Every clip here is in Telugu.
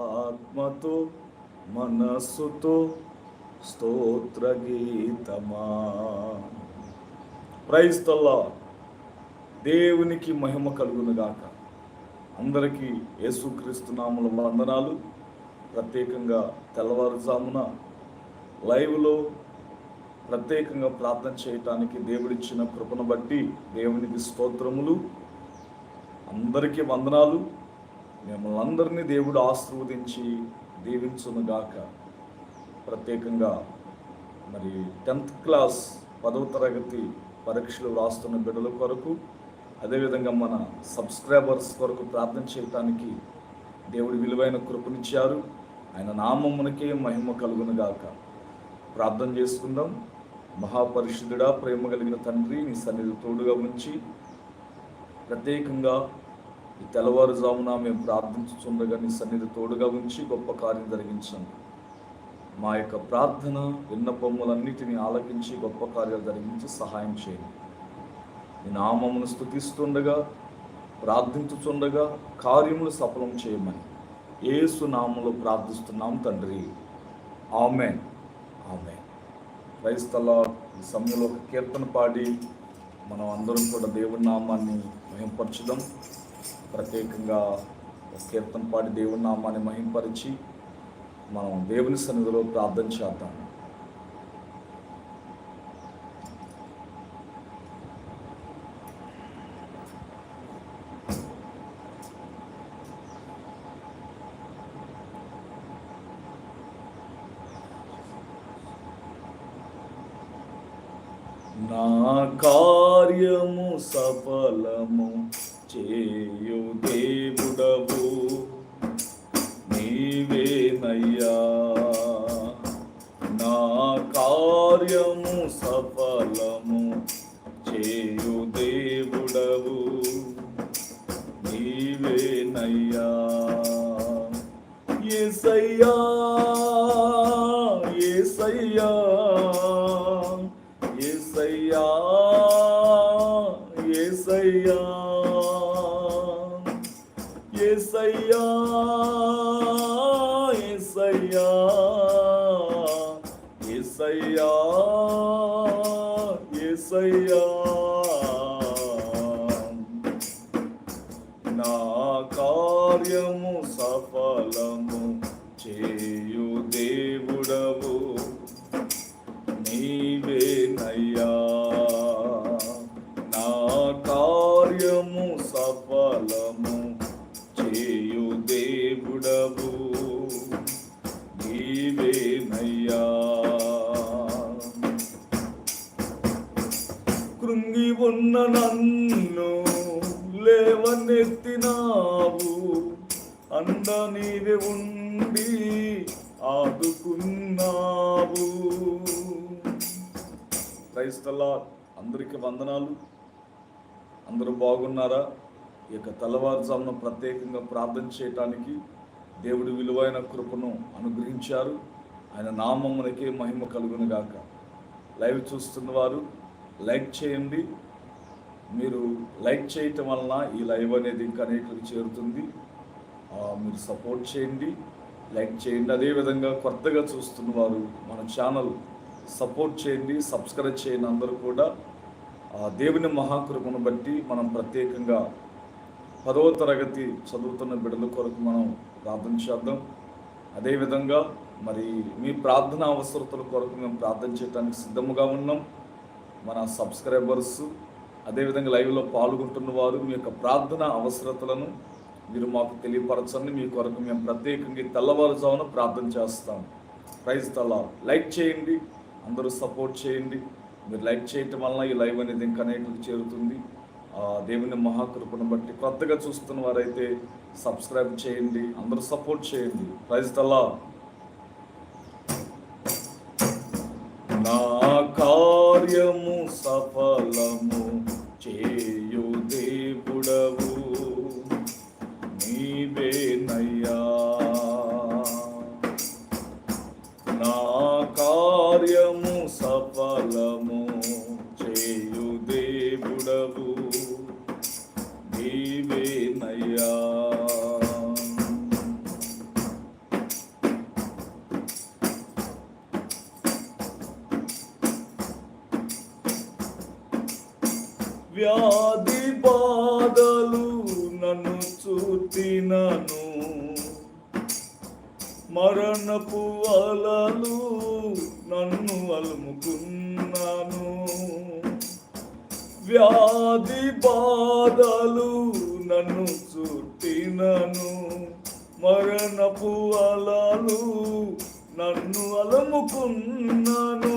ఆత్మతో మనస్సుతో స్తోత్ర గీతమా. ప్రైస్తల్లా దేవునికి మహిమ కలుగునుగాక అందరికీ యేసుక్రీస్తు నామల వందనాలు. ప్రత్యేకంగా తెల్లవారుజామున లైవ్లో ప్రత్యేకంగా ప్రార్థన చేయటానికి దేవుడిచ్చిన కృపను బట్టి దేవునికి స్తోత్రములు. అందరికీ వందనాలు. మిమ్మల్ని అందరినీ దేవుడు ఆశీర్వదించి దీవించునుగాక. ప్రత్యేకంగా మరి టెన్త్ క్లాస్ పదవ తరగతి పరీక్షలు రాస్తున్న బిడ్డల కొరకు అదేవిధంగా మన సబ్స్క్రైబర్స్ కొరకు ప్రార్థన చేయటానికి దేవుడి విలువైన కృపనిచ్చారు. ఆయన నామమునకే మహిమ కలుగునుగాక. ప్రార్థన చేసుకుందాం. మహాపరిశుద్ధుడా ప్రేమ కలిగిన తండ్రి నీ సన్నిధి తోడుగా ఉంచి ప్రత్యేకంగా ఈ తెల్లవారుజామున మేము ప్రార్థించుచుండగా నీ సన్నిధి తోడుగా ఉంచి గొప్ప కార్యం జరిగించండి మా యొక్క ప్రార్థన విన్నపములన్నిటినీ ఆలకించి గొప్ప కార్యాలు జరిగించి సహాయం చేయండి. నీ నామమును స్థుతిస్తుండగా ప్రార్థించుచుండగా కార్యములు సఫలం చేయమని ఏసు నామంలో ప్రార్థిస్తున్నాం తండ్రి. ఆమె ఆమె క్రైస్తల ఈ సమయంలో ఒక కీర్తన పాడి మనం అందరం కూడా దేవుడి నామాన్ని మహింపరచుదాం. ప్రత్యేకంగా కీర్తన పాడి దేవుని నామాన్ని మహింపరిచి మనం దేవుని సన్నిధిలో ప్రార్థన చేద్దాం. నా కార్యము సఫలము ఏసయ్యా ఏసయ్యా. అండ నీవే ఉండి ఆదుకున్నావు. క్రైస్తలా అందరికీ వందనాలు. అందరూ బాగున్నారా? ఈ యొక్క తెల్లవారుజామున ప్రత్యేకంగా ప్రార్థన చేయటానికి దేవుడు విలువైన కృపను అనుగ్రహించారు. ఆయన నామమునకే మహిమ కలుగును గాక. లైవ్ చూస్తున్న వారు లైక్ చేయండి. మీరు లైక్ చేయటం వలన ఈ లైవ్ అనేది ఇంకా అనేకులకు చేరుతుంది. మీరు సపోర్ట్ చేయండి లైక్ చేయండి. అదేవిధంగా కొత్తగా చూస్తున్న వారు మన ఛానల్ సపోర్ట్ చేయండి సబ్స్క్రైబ్ చేయండి అందరూ కూడా. దేవుని మహాకృపను బట్టి మనం ప్రత్యేకంగా పదవ తరగతి చదువుతున్న బిడ్డల కొరకు మనం ప్రార్థన చేద్దాం. అదేవిధంగా మరి మీ ప్రార్థన అవసరతల కొరకు మేము ప్రార్థన చేయడానికి సిద్ధముగా ఉన్నాం. మన సబ్స్క్రైబర్స్ అదేవిధంగా లైవ్లో పాల్గొంటున్న వారు మీ యొక్క ప్రార్థన అవసరతలను మీరు మాకు తెలియపరచండి. మీ కొరకు మేము ప్రత్యేకంగా తెల్లవారుజామున ప్రార్థన చేస్తాం. ప్రైజ్ తలా లైక్ చేయండి. అందరూ సపోర్ట్ చేయండి. మీరు లైక్ చేయటం వలన ఈ లైవ్ అనేది ఇంకా అనేకలకు చేరుతుంది. ఆ దేవుని మహాకృపను బట్టి కొత్తగా చూస్తున్న వారైతే సబ్స్క్రైబ్ చేయండి. అందరూ సపోర్ట్ చేయండి. ప్రైజ్ తలా నా బాధలు నన్ను చుట్టినను మరణపు అలలు నన్ను అలుముకున్నాను. వ్యాధి బాధలు నన్ను చుట్టినను మరణపు అలలు నన్ను అలముకున్నాను.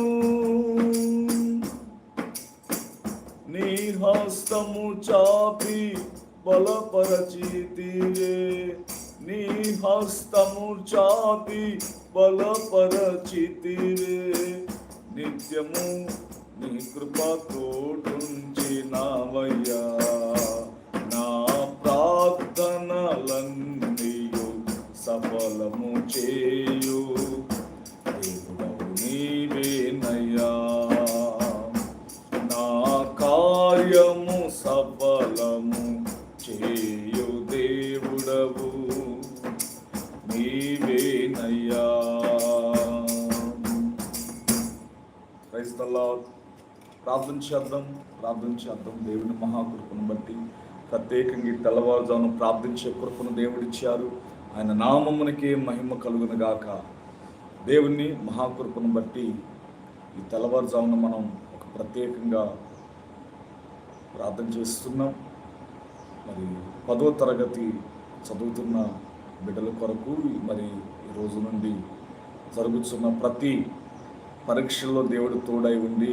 నీ హస్తము చాపి బలపరచితివే నీ హస్తము చాపి బలపరచితివే నిత్యము నీ కృపతోటుంచి నావయ్యా నా ప్రార్థనలన్నీయు సఫలము చేయు. చేద్దాం ప్రార్థన చేద్దాం దేవుని మహాకృపను బట్టి. ప్రత్యేకంగా ఈ ప్రార్థించే కృపను దేవుడిచ్చారు ఆయన నామమునకే మహిమ కలుగును గాక. దేవుని మహాకృపను బట్టి ఈ తెల్లవారుజామున మనం ఒక ప్రత్యేకంగా ప్రార్థన చేస్తున్నాం. మరి పదో తరగతి చదువుతున్న బిడ్డల కొరకు మరి ఈ రోజు నుండి జరుగుతున్న ప్రతి పరీక్షల్లో దేవుడు తోడై ఉండి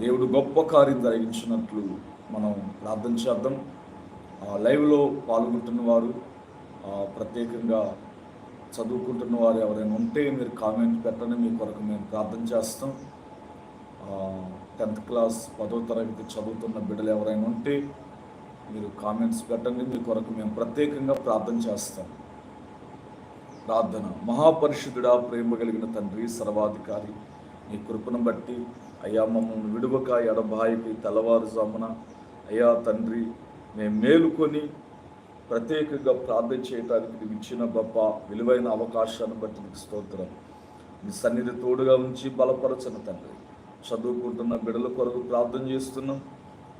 దేవుడు గొప్ప కార్యం జరిగించినట్లు మనం ప్రార్థన చేద్దాం. లైవ్లో పాల్గొంటున్న వారు ప్రత్యేకంగా చదువుకుంటున్న వారు ఎవరైనా ఉంటే మీరు కామెంట్ పెట్టండి. మీ కొరకు మేము ప్రార్థన చేస్తాం. టెన్త్ క్లాస్ పదో తరగతి చదువుతున్న బిడ్డలు ఎవరైనా ఉంటే మీరు కామెంట్స్ పెట్టండి. మీ కొరకు మేము ప్రత్యేకంగా ప్రార్థన చేస్తాం. ప్రార్థన. మహాపరిశుద్ధుడా ప్రేమ కలిగిన తండ్రి సర్వాధికారి నీ కృపను బట్టి అయ్యా మమ్మల్ని విడువక ఎడబాయికి తెల్లవారుజామున అయ్యా తండ్రి మేము మేలుకొని ప్రత్యేకంగా ప్రార్థన చేయడానికి నీకు ఇచ్చిన గొప్ప విలువైన అవకాశాన్ని బట్టి నీకు స్తోత్రం. నీ సన్నిధి తోడుగా ఉంచి బలపరచను తండ్రి. చదువుకుంటున్న బిడల కొరకు ప్రార్థన చేస్తున్నాం.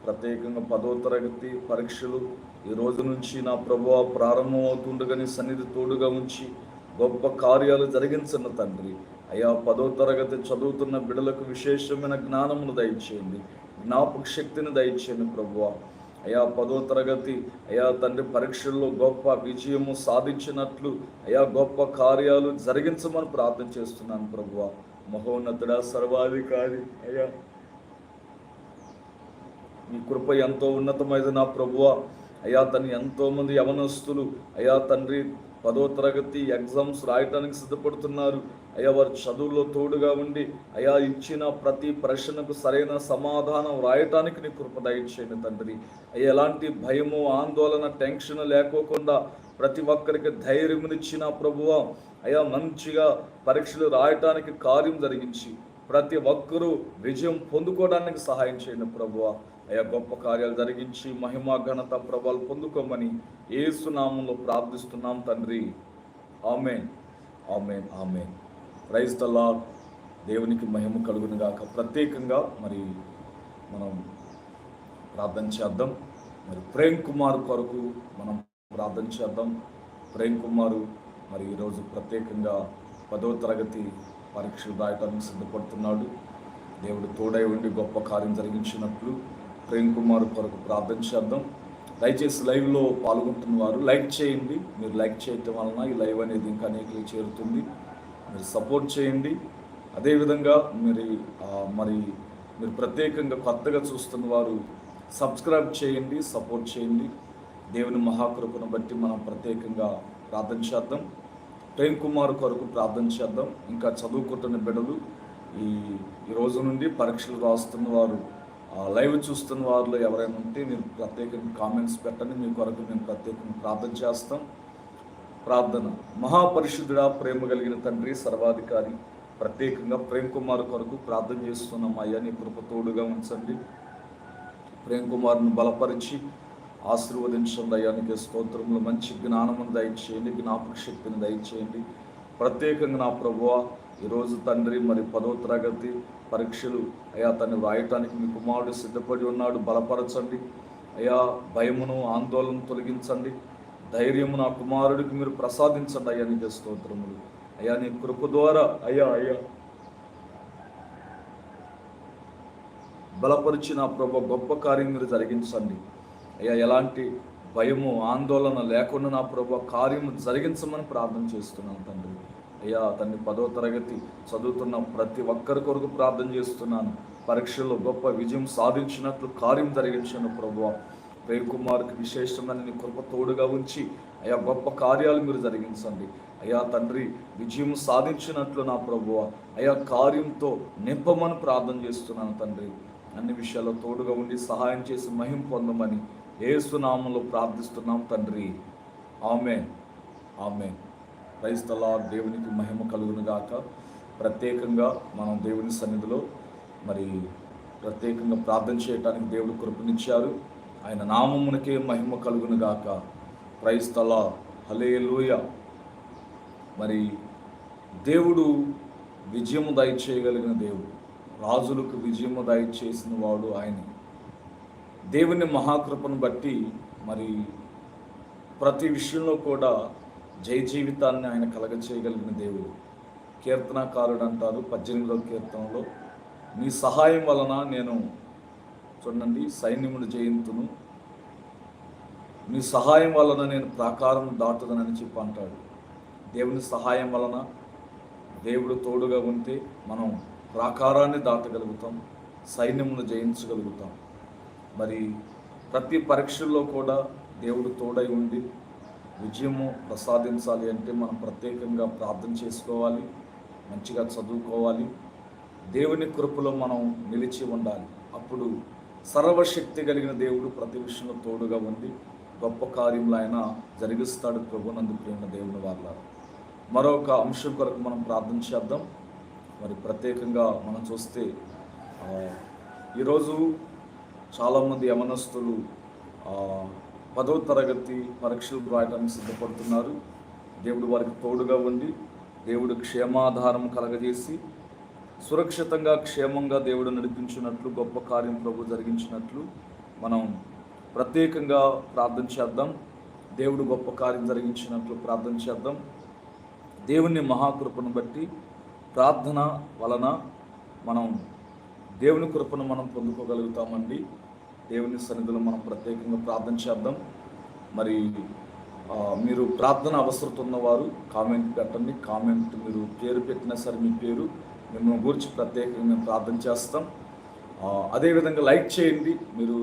ప్రత్యేకంగా పదో తరగతి పరీక్షలు ఈ రోజు నుంచి నా ప్రభువ ప్రారంభం అవుతుండగా నీ సన్నిధి తోడుగా ఉంచి గొప్ప కార్యాలు జరిగించిన తండ్రి. అయ్యా పదో తరగతి చదువుతున్న బిడలకు విశేషమైన జ్ఞానమును దయచేయండి. జ్ఞాపక శక్తిని దయచేయండి ప్రభువ. అయా పదో తరగతి అయా తండ్రి పరీక్షల్లో గొప్ప విజయము సాధించినట్లు అయా గొప్ప కార్యాలు జరిగించమని ప్రార్థన చేస్తున్నాను ప్రభువ. మహోన్నతుడ సర్వాధికారి అయ్యా. నీ కృప ఎంతో ఉన్నతమైనది నా ప్రభువ. అయ్యా తను ఎంతోమంది యవనస్తులు అయ్యా తండ్రి పదో తరగతి ఎగ్జామ్స్ రాయటానికి సిద్ధపడుతున్నారు. అయ్యా వారి చదువులో తోడుగా ఉండి అయ్యా ఇచ్చిన ప్రతి ప్రశ్నకు సరైన సమాధానం రాయటానికి నీ కృప దయచేయండి తండ్రి. అయ్యా ఎలాంటి భయము ఆందోళన టెన్షన్ లేకోకుండా ప్రతి ఒక్కరికి ధైర్యమునిచ్చిన ప్రభువ అయా మంచిగా పరీక్షలు రాయటానికి కార్యం జరిగించి ప్రతి ఒక్కరూ విజయం పొందుకోవడానికి సహాయం చేయండి ప్రభువ. అయ్యా గొప్ప కార్యాలు జరిగించి మహిమా ఘనత ప్రభావాలు పొందుకోమని ఏసునామంలో ప్రార్థిస్తున్నాం తండ్రి. Amen. Amen amen. Praise the దేవునికి మహిమ కలుగును గాక. ప్రత్యేకంగా మరి మనం ప్రార్థన చేద్దాం. మరి ప్రేమ్ కుమార్ కొరకు మనం ప్రార్థన చేద్దాం. ప్రేమ్ కుమారు మరి ఈరోజు ప్రత్యేకంగా పదో తరగతి పరీక్షలు రాయటానికి సిద్ధపడుతున్నాడు. దేవుడు తోడై ఉండి గొప్ప కార్యం జరిగించినట్లు ప్రేమ్ కుమార్ కొరకు ప్రార్థన చేద్దాం. దయచేసి లైవ్లో పాల్గొంటున్న వారు లైక్ చేయండి. మీరు లైక్ చేయటం వలన ఈ లైవ్ అనేది ఇంకా అనేకలు చేరుతుంది. మీరు సపోర్ట్ చేయండి. అదేవిధంగా మరి మరి మీరు ప్రత్యేకంగా కొత్తగా చూస్తున్న వారు సబ్స్క్రైబ్ చేయండి సపోర్ట్ చేయండి. దేవుని మహాకృపను బట్టి మనం ప్రత్యేకంగా ప్రార్థన చేద్దాం. ప్రేమ్ కుమార్ కొరకు ప్రార్థన చేద్దాం. ఇంకా చదువుకుంటున్న బిడ్డలు ఈ ఈ రోజు నుండి పరీక్షలు రాస్తున్న వారు లైవ్ చూస్తున్న వారిలో ఎవరైనా ఉంటే మీరు ప్రత్యేకంగా కామెంట్స్ పెట్టండి. మీ కొరకు మేము ప్రత్యేకంగా ప్రార్థన చేస్తాం. ప్రార్థన. మహాపరిశుద్ధుడా ప్రేమ కలిగిన తండ్రి సర్వాధికారి ప్రత్యేకంగా ప్రేమ్ కుమార్ కొరకు ప్రార్థన చేస్తున్నాం. అయ్యా నీ కృప తోడుగా ఉంచండి. ప్రేమ్ కుమార్ను బలపరిచి ఆశీర్వదించండి అయ్యానికి నీకు స్తోత్రంలో మంచి జ్ఞానమును దయచేయండి జ్ఞాపక శక్తిని దయచేయండి. ప్రత్యేకంగా నా ప్రభువ ఈరోజు తండ్రి మరి పదో తరగతి పరీక్షలు అయా తను వ్రాయటానికి మీ కుమారుడు సిద్ధపడి ఉన్నాడు బలపరచండి. అయా భయమును ఆందోళన తొలగించండి. ధైర్యము నా కుమారుడికి మీరు ప్రసాదించండి అయ్యా నీకు స్తోత్రములు. అయ్యా నీ కృప ద్వారా అయ్యా అయ్యా. బలపరిచి నా ప్రభు గొప్ప కార్యం మీరు జరిగించండి. అయ్యా ఎలాంటి భయము ఆందోళన లేకుండా నా ప్రభు కార్యము జరిగించమని ప్రార్థన చేస్తున్నాను తండ్రి. అయ్యా తండ్రి పదో తరగతి చదువుతున్న ప్రతి ఒక్కరి కొరకు ప్రార్థన చేస్తున్నాను. పరీక్షల్లో గొప్ప విజయం సాధించినట్లు కార్యం జరిగించాను ప్రభు. ప్రేమ్ కుమార్కి విశేషమైన నీ కృప తోడుగా ఉంచి అయ్యా గొప్ప కార్యాలు మీరు జరిగించండి. అయ్యా తండ్రి విజయం సాధించినట్లు నా ప్రభువ అయ్యా కార్యంతో నింపమని ప్రార్థన చేస్తున్నాను తండ్రి. అన్ని విషయాల్లో తోడుగా ఉండి సహాయం చేసి మహిం పొందమని ఏసునామంలో ప్రార్థిస్తున్నాం తండ్రి. ఆమె ఆమె క్రైస్తలా దేవునికి మహిమ కలుగునుగాక ప్రత్యేకంగా మనం దేవుని సన్నిధిలో మరి ప్రత్యేకంగా ప్రార్థన చేయడానికి దేవుడు కృపనిచ్చారు. ఆయన నామమునకే మహిమ కలుగునుగాక క్రైస్తల హలేలోయ మరి దేవుడు విజయము దయచేయగలిగిన దేవుడు. రాజులకు విజయము దయచేసిన వాడు ఆయనే. దేవుని మహాకృపను బట్టి మరి ప్రతి విషయంలో కూడా జయ జీవితాన్ని ఆయన కలగచేయగలిగిన దేవుడు. కీర్తనాకారుడు అంటారు పద్దెనిమిదవ కీర్తనలో నీ సహాయం వలన నేను చూడండి సైన్యమును జయింతును. నీ సహాయం వలన నేను ప్రాకారం దాటుదనని చెప్పి అంటాడు. దేవుని సహాయం వలన దేవుడు తోడుగా ఉంటే మనం ప్రాకారాన్ని దాటగలుగుతాం సైన్యమును జయించగలుగుతాం. మరి ప్రతి పరీక్షల్లో కూడా దేవుడు తోడై ఉండి విజయము ప్రసాదించాలి అంటే మనం ప్రత్యేకంగా ప్రార్థన చేసుకోవాలి మంచిగా చదువుకోవాలి. దేవుని కృపలో మనం నిలిచి ఉండాలి. అప్పుడు సర్వశక్తి కలిగిన దేవుడు ప్రతి విషయంలో తోడుగా ఉంది గొప్ప కార్యములు ఆయన జరిగిస్తాడు ప్రభునందు ప్రేమ దేవుని వాళ్ళ మరొక అంశం కొరకు మనం ప్రార్థన చేద్దాం. మరి ప్రత్యేకంగా మనం చూస్తే ఈరోజు చాలామంది యమనస్తులు పదవ పదో తరగతి పరీక్షలు రాయడానికి సిద్ధపడుతున్నారు. దేవుడు వారికి తోడుగా ఉండి దేవుడు క్షేమాధారం కలగజేసి సురక్షితంగా క్షేమంగా దేవుడు నడిపించినట్లు గొప్ప కార్యం ప్రభు జరిగించినట్లు మనం ప్రత్యేకంగా ప్రార్థన చేద్దాం. దేవుడు గొప్ప కార్యం జరిగించినట్లు ప్రార్థన చేద్దాం. దేవుని మహాకృపను బట్టి ప్రార్థన వలన మనం దేవుని కృపను మనం పొందుకోగలుగుతామండి. దేవుని సన్నిధిలో మనం ప్రత్యేకంగా ప్రార్థన చేద్దాం. మరి మీరు ప్రార్థన అవసరం ఉన్నవారు కామెంట్ పెట్టండి. కామెంట్ మీరు పేరు పెట్టినా సరే మీ పేరు మిమ్మల్ని గురించి ప్రత్యేకంగా మేము ప్రార్థన చేస్తాం. అదేవిధంగా లైక్ చేయండి. మీరు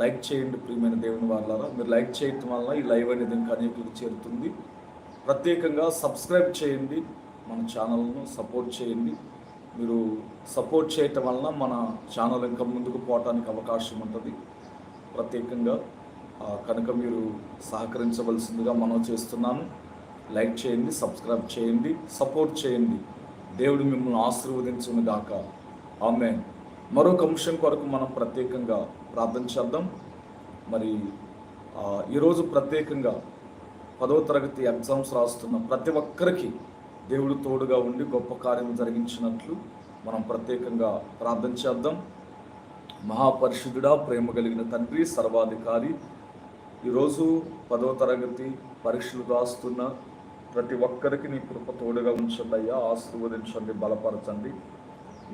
లైక్ చేయండి ప్రియమైన దేవుని వాళ్ళారా మీరు లైక్ చేయటం వల్ల ఈ లైవ్ అనేది ఇంకా అనేకులకు చేరుతుంది. ప్రత్యేకంగా సబ్స్క్రైబ్ చేయండి. మన ఛానల్ను సపోర్ట్ చేయండి. మీరు సపోర్ట్ చేయటం వలన మన ఛానల్ ఇంకా ముందుకు పోవటానికి అవకాశం ఉంటుంది. ప్రత్యేకంగా కనుక మీరు సహకరించవలసిందిగా మనం చేస్తున్నాను. లైక్ చేయండి సబ్స్క్రైబ్ చేయండి సపోర్ట్ చేయండి. దేవుడు మిమ్మల్ని ఆశీర్వదించును గాక. ఆమె మరొక అంశం కొరకు మనం ప్రత్యేకంగా ప్రార్థన చేద్దాం. మరి ఈరోజు ప్రత్యేకంగా పదవ తరగతి ఎగ్జామ్స్ రాస్తున్న ప్రతి ఒక్కరికి దేవుడు తోడుగా ఉండి గొప్ప కార్యం జరిగించినట్లు మనం ప్రత్యేకంగా ప్రార్థన చేద్దాం. మహాపరిశుద్ధుడా ప్రేమ కలిగిన తండ్రి సర్వాధికారి ఈరోజు పదవ తరగతి పరీక్షలు రాస్తున్న ప్రతి ఒక్కరికి నీ కృప తోడుగా ఉంచండి అయ్యా ఆశీర్వదించండి బలపరచండి.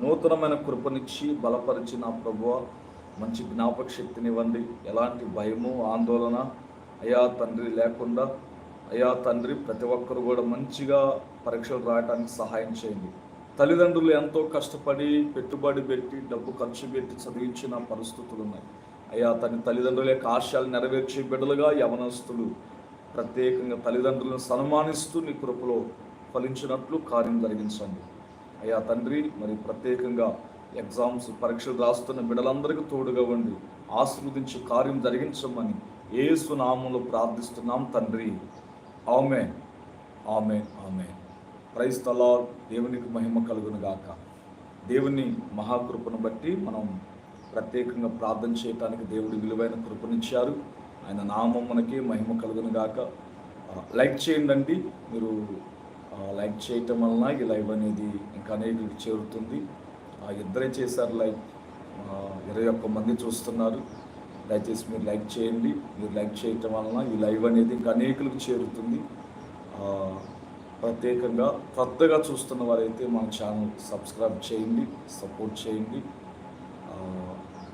నూతనమైన కృపనిచ్చి బలపరిచి నా ప్రభువ మంచి జ్ఞాపక శక్తినివ్వండి ఎలాంటి భయము ఆందోళన అయ్యా తండ్రి లేకుండా అయ్యా తండ్రి ప్రతి ఒక్కరు కూడా మంచిగా పరీక్షలు రాయడానికి సహాయం చేయండి. తల్లిదండ్రులు ఎంతో కష్టపడి పెట్టుబడి పెట్టి డబ్బు ఖర్చు పెట్టి చదివించిన పరిస్థితులు ఉన్నాయి. అయ్యా తన తల్లిదండ్రుల యొక్క ఆశయాలు నెరవేర్చే బిడ్డలుగా యవనస్తులు ప్రత్యేకంగా తల్లిదండ్రులను సన్మానిస్తూ నీ కృపలో ఫలించినట్లు కార్యం జరిగించండి. అయ్యా తండ్రి మరి ప్రత్యేకంగా ఎగ్జామ్స్ పరీక్షలు రాస్తున్న బిడ్డలందరికీ తోడుగా ఉండి ఆశీర్వదించి కార్యం జరిగించమని ఏసునామంలో ప్రార్థిస్తున్నాం తండ్రి. ఆమె ఆమె ఆమె క్రైస్తలా దేవునికి మహిమ కలుగును గాక. దేవుని మహాకృపను బట్టి మనం ప్రత్యేకంగా ప్రార్థన చేయటానికి దేవుడు విలువైన కృపనిచ్చారు. ఆయన నామం మనకి మహిమ కలుగును గాక. లైక్ చేయండి మీరు లైక్ చేయటం వలన ఈ లైవ్ అనేది ఇంకా అనేకులకు చేరుతుంది. ఇద్దరే చేశారు లైక్ ఇరవై ఒక్క మంది చూస్తున్నారు. దయచేసి మీరు లైక్ చేయండి. మీరు లైక్ చేయటం వలన ఈ లైవ్ అనేది ఇంకా అనేకులకు చేరుతుంది. ప్రత్యేకంగా కొత్తగా చూస్తున్న వారైతే మన ఛానల్ సబ్స్క్రైబ్ చేయండి సపోర్ట్ చేయండి.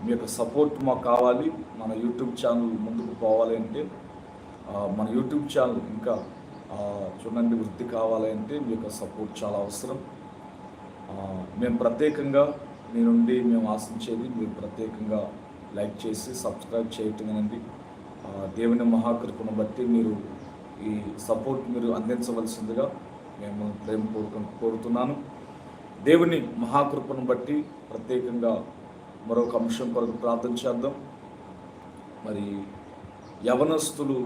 మీ యొక్క సపోర్ట్ మాకు కావాలి. మన యూట్యూబ్ ఛానల్ ముందుకు పోవాలి అంటే మన యూట్యూబ్ ఛానల్ ఇంకా చూడండి వృద్ధి కావాలి అంటే మీ యొక్క సపోర్ట్ చాలా అవసరం. మేము ప్రత్యేకంగా మీ నుండి మేము ఆశించేది మీరు ప్రత్యేకంగా లైక్ చేసి సబ్స్క్రైబ్ చేయటమేనండి ఆ, దేవుని మహాకృపను బట్టి మీరు ఈ సపోర్ట్ మీరు అందించవలసిందిగా మేము ప్రేమపూర్వకం కోరుతున్నాను. దేవుని మహాకృపను బట్టి ప్రత్యేకంగా మరొక అంశం కొరకు ప్రార్థన చేద్దాం. మరి యవనస్తులు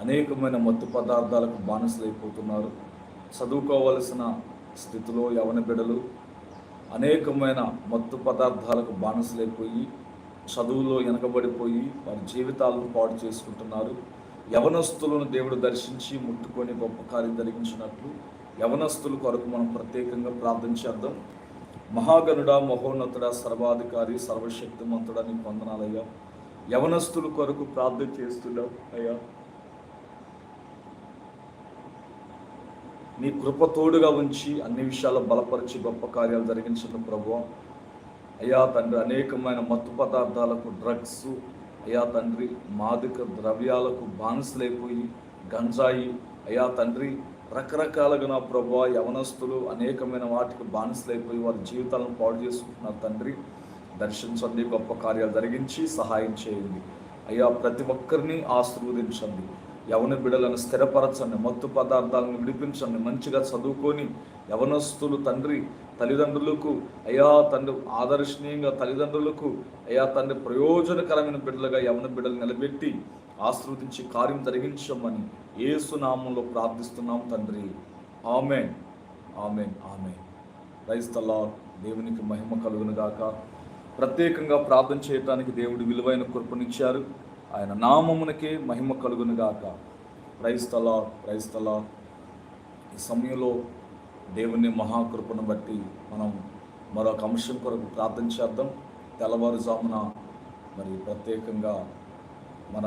అనేకమైన మత్తు పదార్థాలకు బానిసలైపోతున్నారు. చదువుకోవలసిన స్థితిలో యవన బిడలు అనేకమైన మత్తు పదార్థాలకు బానిసలైపోయి చదువులో వెనకబడిపోయి వారి జీవితాలను పాడు చేసుకుంటున్నారు. యవనస్తులను దేవుడు దర్శించి ముట్టుకొని గొప్ప కార్యం జరిగించినట్లు యవనస్తుల కొరకు మనం ప్రత్యేకంగా ప్రార్థన చేద్దాం. మహాగణుడ మహోన్నతుడ సర్వాధికారి సర్వశక్తిమంతుడ నీ వందనాలయ్యా. యవనస్తుల కొరకు ప్రార్థన చేస్తున్నాం అయ్యా. నీ కృప తోడుగా ఉంచి అన్ని విషయాలు బలపరిచి గొప్ప కార్యాలు జరిగించిన ప్రభు. అయ్యా తండ్రి అనేకమైన మత్తు పదార్థాలకు డ్రగ్స్ అయ్యా తండ్రి మాదక ద్రవ్యాలకు బానిసలైపోయి గంజాయి అయ్యా తండ్రి రకరకాలుగా నా ప్రభు యవనస్తులు అనేకమైన వాటికి బానిసలైపోయి వారి జీవితాలను పాడు చేసుకుంటున్నారు తండ్రి. దర్శించండి గొప్ప కార్యాలు జరిగించి సహాయం చేయండి. అయ్యా ప్రతి ఒక్కరిని ఆశీర్వదించండి. యవన బిడలను స్థిరపరచండి మత్తు పదార్థాలను విడిపించండి మంచిగా చదువుకొని యవనస్తులు తండ్రి తల్లిదండ్రులకు అయా తండ్రి ఆదర్శనీయంగా తల్లిదండ్రులకు అయా తండ్రి ప్రయోజనకరమైన బిడ్డలుగా యవన బిడ్డలు నిలబెట్టి ఆశీర్వదించి కార్యం జరిగించమని ఏసునామంలో ప్రార్థిస్తున్నాం తండ్రి. ఆమె ఆమెన్. ఆమె క్రైస్తలా దేవునికి మహిమ కలుగునుగాక ప్రత్యేకంగా ప్రార్థన చేయటానికి దేవుడు విలువైన కృపనిచ్చారు. ఆయన నామమునకే మహిమ కలుగునుగాక. క్రైస్తలా క్రైస్తలా ఈ సమయంలో దేవుని మహాకృపను బట్టి మనం మరొక అంశం కొరకు ప్రార్థన చేద్దాం. తెల్లవారుజామున మరి ప్రత్యేకంగా మన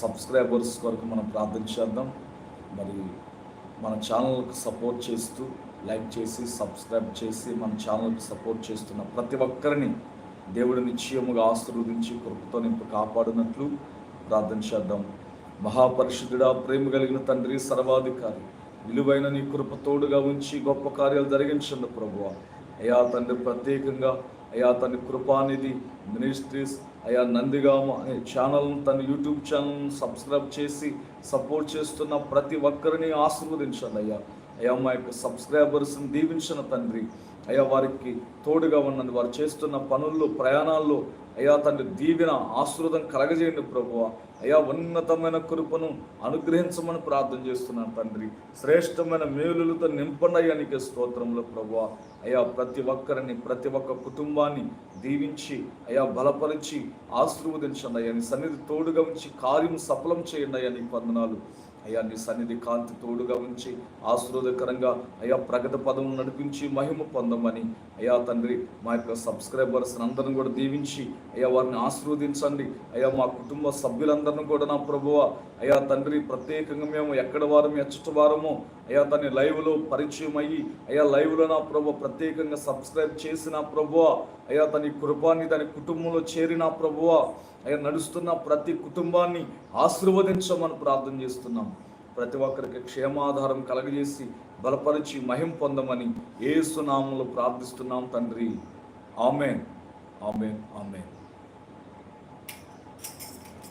సబ్స్క్రైబర్స్ కొరకు మనం ప్రార్థన చేద్దాం. మరి మన ఛానల్కి సపోర్ట్ చేస్తూ లైక్ చేసి సబ్స్క్రైబ్ చేసి మన ఛానల్కి సపోర్ట్ చేస్తున్న ప్రతి ఒక్కరిని దేవుడు నిశ్చయముగా ఆశీర్వదించి కృపతో నింపు కాపాడినట్లు ప్రార్థన చేద్దాం. మహాపరిశుద్ధుడా ప్రేమ కలిగిన తండ్రి సర్వాధికారి విలువైన నీ కృప తోడుగా ఉంచి గొప్ప కార్యాలు జరిగించండి ప్రభువ. అయా తండ్రి ప్రత్యేకంగా అయా తన కృపానిధి మినిస్ట్రీస్ అయా నందిగామ అనే ఛానల్ను తన యూట్యూబ్ ఛానల్ను సబ్స్క్రైబ్ చేసి సపోర్ట్ చేస్తున్న ప్రతి ఒక్కరిని ఆశీర్వదించండి అయ్యా. అయ్యా మా యొక్క సబ్స్క్రైబర్స్ని దీవించిన తండ్రి అయ్యా వారికి తోడుగా ఉన్నది వారు చేస్తున్న పనుల్లో ప్రయాణాల్లో అయ్యా తండ్రి దీవెన ఆశ్రుతం కలగజేయండి ప్రభువ. అయ్యా ఉన్నతమైన కృపను అనుగ్రహించమని ప్రార్థన చేస్తున్నాను తండ్రి. శ్రేష్టమైన మేలులతో నింపండి అయ్యా స్తోత్రంలో ప్రభువ. అయ్యా ప్రతి ఒక్కరిని ప్రతి ఒక్క కుటుంబాన్ని దీవించి అయ్యా బలపరిచి ఆశీర్వదించండి అయ్యాని సన్నిధి తోడుగా ఉంచి కార్యం సఫలం చేయండి అయ్యా నీకు వందనాలు. అయ్యా నీ సన్నిధి కాంతి తోడుగా ఉంచి ఆశీర్వదకరంగా అయ్యా ప్రగతి పదం నడిపించి మహిమ పొందమని. అయ్యా తండ్రి మా యొక్క సబ్స్క్రైబర్స్ అందరిని కూడా దీవించి అయ్యా వారిని ఆశీర్వదించండి. అయ్యా మా కుటుంబ సభ్యులందరిని కూడా నా ప్రభువ అయ్యా తండ్రి ప్రత్యేకంగా మేము ఎక్కడ వారం ఎచ్చట వారము అయ్యా తన లైవ్లో పరిచయం అయ్యి అయ్యా లైవ్లో నా ప్రభు ప్రత్యేకంగా సబ్స్క్రైబ్ చేసిన ప్రభువ అయ్యా తన కృపాన్ని తన కుటుంబంలో చేరిన ప్రభువ అయ్యా నడుస్తున్న ప్రతి కుటుంబాన్ని ఆశీర్వదించమని ప్రార్థన చేస్తున్నాం. ప్రతి ఒక్కరికి క్షేమాధారం కలగజేసి బలపరిచి మహిం పొందమని ఏసునామంలో ప్రార్థిస్తున్నాం తండ్రి. ఆమెన్. ఆమెన్. ఆమెన్.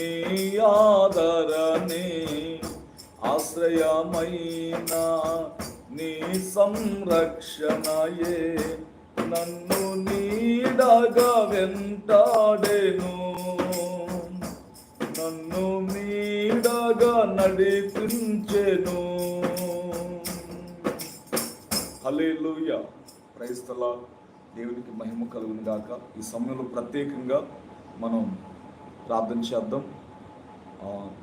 నీ ఆదరణే ఆశ్రయమైన నీ సంరక్షణయే. నన్ను నీడగా వెంటాడేను. నన్ను నీడగా నడిపించెను. హలేలుయ క్రైస్తల దేవునికి మహిమ కలుగును గాక ఈ సమయంలో ప్రత్యేకంగా మనం ప్రార్థన చేద్దాం.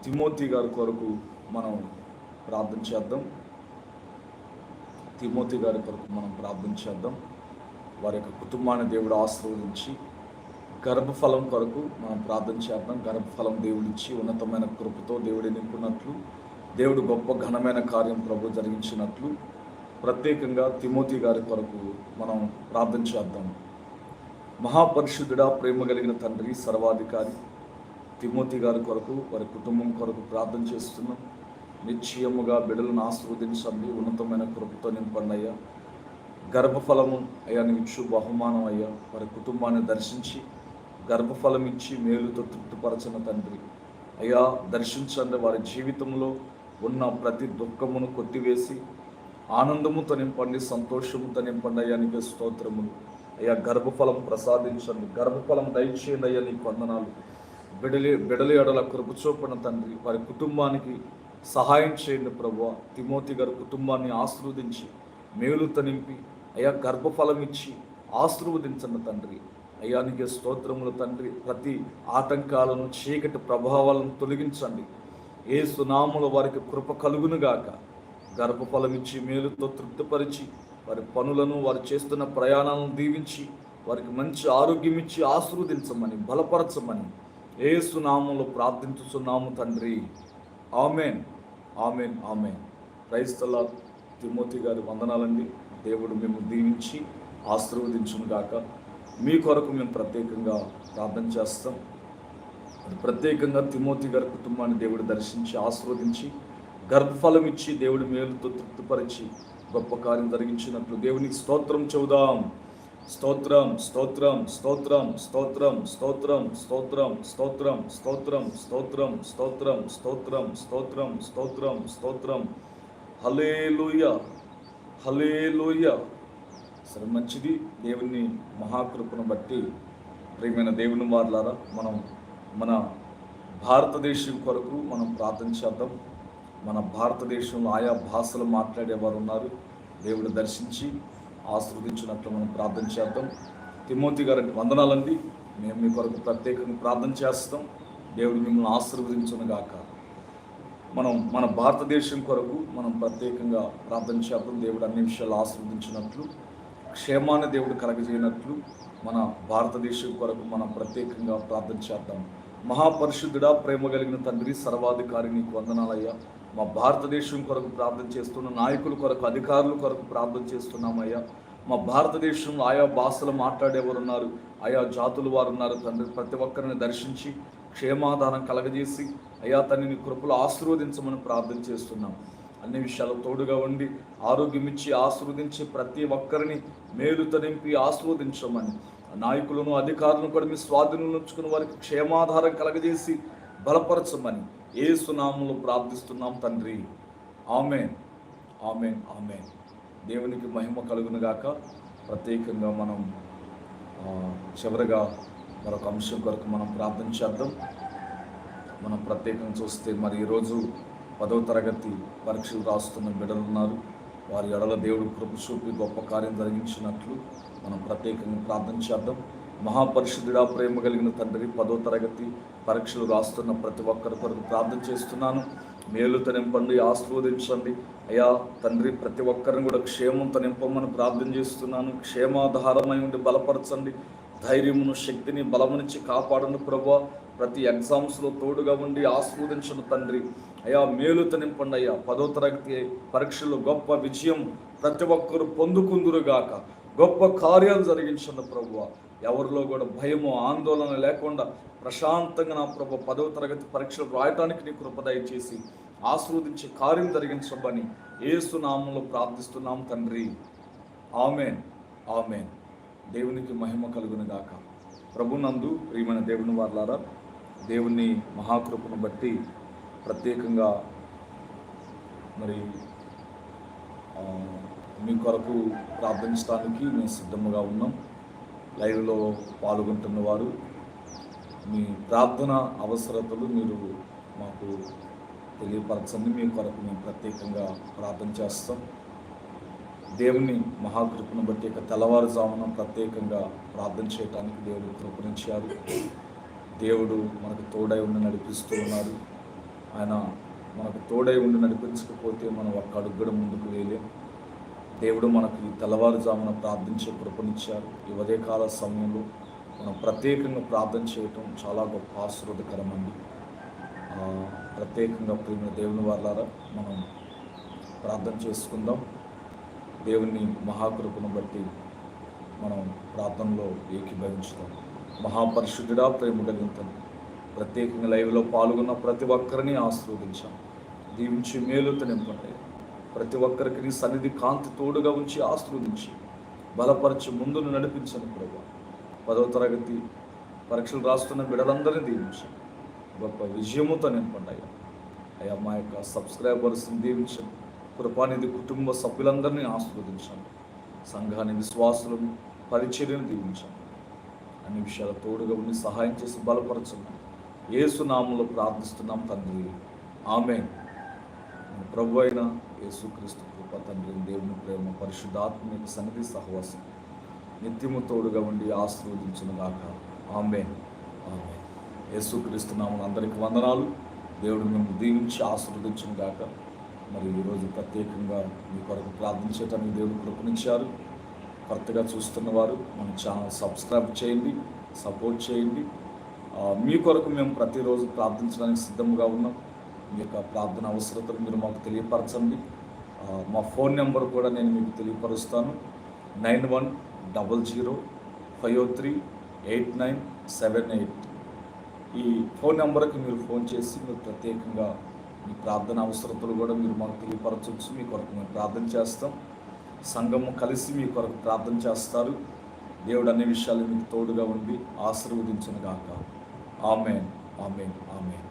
తిమోతి గారి కొరకు మనం ప్రార్థన చేద్దాం. తిమోతి గారి కొరకు మనం ప్రార్థన చేద్దాం. వారి యొక్క కుటుంబాన్ని దేవుడు ఆశీర్వదించి గర్భఫలం కొరకు మనం ప్రార్థన చేద్దాం. గర్భఫలం దేవుడిచ్చి ఉన్నతమైన కృపతో దేవుడి నింపునట్లు దేవుడు గొప్ప ఘనమైన కార్యం ప్రభు జరిగించినట్లు ప్రత్యేకంగా తిమోతి గారి కొరకు మనం ప్రార్థన చేద్దాం. మహాపరిశుద్ధుడా ప్రేమ కలిగిన తండ్రి సర్వాధికారి తిమోతి గారి కొరకు వారి కుటుంబం కొరకు ప్రార్థన చేస్తున్నాం. నిశ్చయముగా బిడలను ఆశీర్వదించండి. ఉన్నతమైన కృపతో నింపండి అయ్యా. గర్భఫలము అయ్యా నిచ్చు బహుమానం అయ్యా. వారి కుటుంబాన్ని దర్శించి గర్భఫలం ఇచ్చి మేలుతో తృప్తిపరచిన తండ్రి. అయ్యా దర్శించండి. వారి జీవితంలో ఉన్న ప్రతి దుఃఖమును కొట్టివేసి ఆనందముతో నింపండి సంతోషముతో నింపండి అయ్యా. నీకు స్తోత్రములు. అయ్యా గర్భఫలం ప్రసాదించండి. గర్భఫలం దయచేయండి అయ్యా. నీకు వందనాలు. బిడలి బిడలి అడల కృప చూపిన తండ్రి వారి కుటుంబానికి సహాయం చేయండి ప్రభు. తిమోతి గారి కుటుంబాన్ని ఆశీర్వదించి మేలుతో నింపి అయ్యా గర్భఫలం ఇచ్చి ఆశీర్వదించండి తండ్రి. అయ్యానికి స్తోత్రములు తండ్రి. ప్రతి ఆటంకాలను చీకటి ప్రభావాలను తొలగించండి. ఏ సునాముల వారికి కృప కలుగునుగాక గర్భఫలం ఇచ్చి మేలుతో తృప్తిపరిచి వారి పనులను వారు చేస్తున్న ప్రయాణాలను దీవించి వారికి మంచి ఆరోగ్యం ఇచ్చి ఆశీర్వదించమని బలపరచమని ఏ సునామంలో తండ్రి. ఆమెన్. Amen amen. క్రైస్తల తిమోతి గారి వందనాలండి. దేవుడు మేము దీవించి ఆశీర్వదించును గాక. మీ కొరకు మేము ప్రత్యేకంగా ప్రార్థన చేస్తాం. అది ప్రత్యేకంగా తిమోతి గారి కుటుంబాన్ని దేవుడు దర్శించి ఆశీర్వదించి గర్భఫలం ఇచ్చి దేవుడి మేలుతో తృప్తిపరిచి గొప్ప కార్యం జరిగించినట్లు దేవునికి స్తోత్రం చెబుదాం. స్తోత్రం స్తోత్రం స్తోత్రం స్తోత్రం స్తోత్రం స్తోత్రం స్తోత్రం స్తోత్రం స్తోత్రం స్తోత్రం స్తోత్రం స్తోత్రం స్తోత్రం స్తోత్రం హలేలుయ హలేలుయ సరే మంచిది దేవుని మహాకృపను బట్టి ప్రియమైన దేవుని వారులారా మనం మన భారతదేశం కొరకు మనం ప్రార్థన చేద్దాం మన భారతదేశంలో ఆయా భాషలు మాట్లాడేవారు ఉన్నారు దేవుడు దర్శించి ఆశీర్వదించినట్లు మనం ప్రార్థన చేద్దాం. తిమోతి గారికి వందనాలండి. మేము మీ కొరకు ప్రత్యేకంగా ప్రార్థన చేస్తాం. దేవుడు మిమ్మల్ని ఆశీర్వదించును గాక. మనం మన భారతదేశం కొరకు మనం ప్రత్యేకంగా ప్రార్థన చేద్దాం. దేవుడు అన్ని విషయాలు ఆశీర్వదించినట్లు క్షేమాన్ని దేవుడు కలగజేయనట్లు మన భారతదేశం కొరకు మనం ప్రత్యేకంగా ప్రార్థన చేద్దాం. మహాపరిశుద్ధుడా ప్రేమ కలిగిన తండ్రి సర్వాధికారి నీకు వందనాలయ్యా. మా భారతదేశం కొరకు ప్రార్థన చేస్తున్న నాయకుల కొరకు అధికారుల కొరకు ప్రార్థన చేస్తున్నామయ్యా. మా భారతదేశంలో ఆయా భాషలు మాట్లాడేవారు ఉన్నారు ఆయా జాతులు వారు ఉన్నారు తండ్రి ప్రతి ఒక్కరిని దర్శించి క్షేమాధానం కలగజేసి అయ్యా తనని కృపలు ఆశీర్వదించమని ప్రార్థన చేస్తున్నాం. అన్ని విషయాలు తోడుగా ఉండి ఆరోగ్యం ఇచ్చి ఆశీర్వదించి ప్రతి ఒక్కరిని మేలు నింపి ఆశీర్వదించమని నాయకులను అధికారులను కూడా మీ స్వాధీనం ఉంచుకుని వారికి క్షేమాధారం కలగజేసి బలపరచమని ఏ సునామంలో ప్రార్థిస్తున్నాం తండ్రి. ఆమెన్. ఆమెన్. ఆమెన్. దేవునికి మహిమ కలుగునుగాక ప్రత్యేకంగా మనం చివరిగా చివరగా మరొక అంశం కొరకు మనం ప్రార్థన చేద్దాం. మనం ప్రత్యేకంగా చూస్తే మరి ఈరోజు పదవ తరగతి పరీక్షలు రాస్తున్న బిడ్డలు ఉన్నారు. వారి ఎడల దేవుడు కృప చూపి గొప్ప కార్యం జరిగించినట్లు మనం ప్రత్యేకంగా ప్రార్థన చేద్దాం. మహాపరిశుద్ధుడా ప్రేమ కలిగిన తండ్రి పదో తరగతి పరీక్షలు రాస్తున్న ప్రతి ఒక్కరి కొరకు ప్రార్థన చేస్తున్నాను. మేలుతో నింపండి ఆశీర్వదించండి. అయ్యా తండ్రి ప్రతి ఒక్కరిని కూడా క్షేమంతో నింపమని ప్రార్థన చేస్తున్నాను. క్షేమాధారమై ఉండి బలపరచండి. ధైర్యమును శక్తిని బలమునిచ్చి కాపాడండి ప్రభు. ప్రతి ఎగ్జామ్స్లో తోడుగా ఉండి ఆస్వాదించను తండ్రి. అయ్యా మేలుతో నింపండి అయ్యా. పదో తరగతి పరీక్షలు గొప్ప విజయం ప్రతి ఒక్కరు పొందుకుందురుగాక. గొప్ప కార్యాలు జరిగించండి ప్రభువ ఎవరిలో కూడా భయము ఆందోళన లేకుండా ప్రశాంతంగా నా ప్రభు పదవ తరగతి పరీక్షలు రాయటానికి నీ కృపదయ చేసి ఆస్వాదించి కార్యం జరిగించమని ఏసునామంలో ప్రార్థిస్తున్నాం తండ్రి. ఆమెన్. ఆమెన్. దేవునికి మహిమ కలుగును గాక. ప్రభునందు ప్రియమైన దేవుని వార్లారా దేవుని మహాకృపను బట్టి ప్రత్యేకంగా మరి మీ కొరకు ప్రార్థించడానికి మేము సిద్ధంగా ఉన్నాం. లైవ్లో పాల్గొంటున్న వారు మీ ప్రార్థన అవసరతలు మీరు మాకు తెలియపరచండి. మీ కొరకు మేము ప్రత్యేకంగా ప్రార్థన చేస్తాం. దేవుని మహాకృపను బట్టి ఇక తెల్లవారుజామున ప్రత్యేకంగా ప్రార్థన చేయటానికి దేవుడు కృపణించారు దేవుడు మనకు తోడై ఉండి నడిపిస్తూ ఉన్నారు ఆయన మనకు తోడై ఉండి నడిపించకపోతే మనం ఒక్క అడుగుడ ముందుకు వేయలేం. దేవుడు మనకు ఈ తెల్లవారుజామున ప్రార్థించే కృపనిచ్చారు. ఈ ఉదయకాల సమయంలో మనం ప్రత్యేకంగా ప్రార్థన చేయటం చాలా గొప్ప ఆశీర్వదకరమండి. ప్రత్యేకంగా ప్రేమ దేవుని వాళ్ళారా మనం ప్రార్థన చేసుకుందాం. దేవుని మహాకృపను బట్టి మనం ప్రార్థనలో ఏకీభవించుతాం మహాపరిశుద్ధుడా ప్రేమ కలిగిన ప్రత్యేకంగా లైవ్లో పాల్గొన్న ప్రతి ఒక్కరిని ఆశీర్వదించాం. దీవించి మేలుతో నింపండి. ప్రతి ఒక్కరికి నీ సన్నిధి కాంతి తోడుగా ఉంచి ఆశీర్వదించి బలపరిచి ముందును నడిపించను ప్రభు. పదవ తరగతి పరీక్షలు రాస్తున్న బిడ్డలందరినీ దీవించి. గొప్ప విజయముతో నింపండి అయ్యా అయ్యా మా యొక్క సబ్స్క్రైబర్స్ని దీవించండి కృపానిధి కుటుంబ సభ్యులందరినీ ఆశీర్వదించండి సంఘాన్ని విశ్వాసులను పరిచర్యను దీవించండి అన్ని విషయాల తోడుగా ఉండి సహాయం చేసి బలపరచండి ఏసునామంలో ప్రార్థిస్తున్నాం తండ్రి. ఆమె ప్రభు అయిన యేసుక్రీస్తు కృప తండ్రి దేవుని ప్రేమ పరిశుద్ధాత్మ యొక్క సన్నిధి సహవాసం. నిత్యము తోడుగా ఉండి ఆశీర్వదించును గాక. ఆమె ఆమె యేసుక్రీస్తు నామం అందరికి వందనాలు. దేవుడు మేము దీవించి ఆశీర్వదించును గాక. మరి ఈరోజు ప్రత్యేకంగా మీ కొరకు ప్రార్థించేటానికి దేవుడు కృపణించారు కొత్తగా చూస్తున్న వారు మన ఛానల్ సబ్స్క్రైబ్ చేయండి సపోర్ట్ చేయండి. మీ కొరకు మేము ప్రతిరోజు ప్రార్థించడానికి సిద్ధంగా ఉన్నాం. మీ యొక్క ప్రార్థన అవసరతలు మీరు మాకు తెలియపరచండి. మా ఫోన్ నెంబర్ కూడా నేను మీకు తెలియపరుస్తాను. Nine one double zero five three eight nine seven eight. ఈ ఫోన్ నెంబర్కి మీరు ఫోన్ చేసి మీరు ప్రత్యేకంగా మీ ప్రార్థన అవసరతలు కూడా మీరు మాకు తెలియపరచవచ్చు. మీ కొరకు మేము ప్రార్థన చేస్తాం. సంఘము కలిసి మీ కొరకు ప్రార్థన చేస్తారు. దేవుడు అన్ని విషయాలు మీకు తోడుగా ఉండి ఆశీర్వదించను గాక ఆమెన్ ఆమెన్ ఆమెన్.